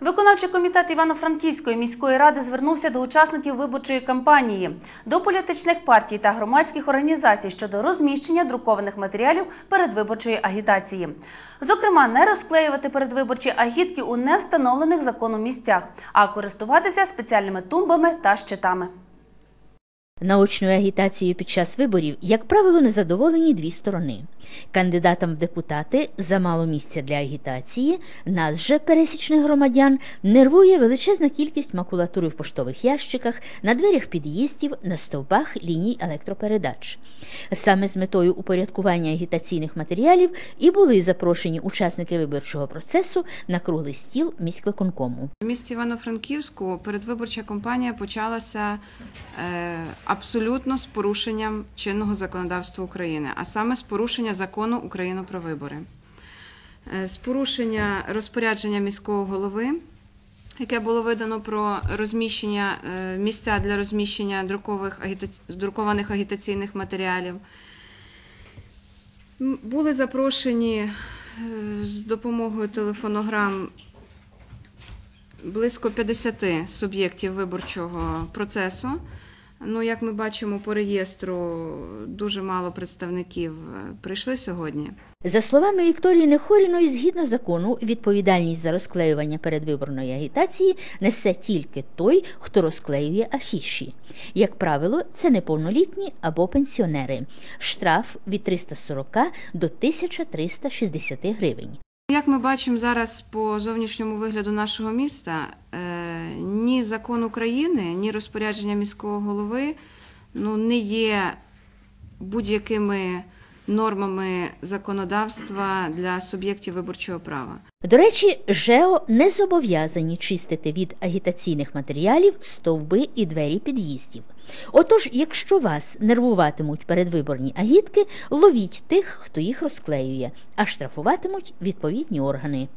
Виконавчий комітет Івано-Франківської міської ради звернувся до учасників виборчої кампанії, до політичних партій та громадських організацій щодо розміщення друкованих матеріалів передвиборчої агітації. Зокрема, не розклеювати передвиборчі агітки у невстановлених законом місцях, а користуватися спеціальними тумбами та щитами. Наочною агітацією під час виборів, як правило, незадоволені дві сторони. Кандидатам в депутати замало місця для агітації, нас же, пересічних громадян, нервує величезна кількість макулатури в поштових ящиках, на дверях під'їздів, на стовпах ліній електропередач. Саме з метою упорядкування агітаційних матеріалів і були запрошені учасники виборчого процесу на круглий стіл міськвиконкому. В місті Івано-Франківську передвиборча кампанія почалася е, абсолютно з порушенням чинного законодавства України, а саме з порушення закону України про вибори, Е, з порушення розпорядження міського голови, яке було видано про розміщення е, місця для розміщення друкових друкованих агітаційних матеріалів. Були запрошені е, з допомогою телефонограм близько 50 суб'єктів виборчого процесу. Ну, як ми бачимо по реєстру, дуже мало представників е, прийшли сьогодні. За словами Вікторії Нехоріної, згідно закону, відповідальність за розклеювання передвиборної агітації несе тільки той, хто розклеює афіші. Як правило, це неповнолітні або пенсіонери. Штраф від 340 до 1360 гривень. Як ми бачимо зараз по зовнішньому вигляду нашого міста, е, ні закон України, ні розпорядження міського голови ну, не є будь-якими нормами законодавства для суб'єктів виборчого права. До речі, ЖЕО не зобов'язані чистити від агітаційних матеріалів стовби і двері під'їздів. Отож, якщо вас нервуватимуть передвиборні агітки, ловіть тих, хто їх розклеює, а штрафуватимуть відповідні органи.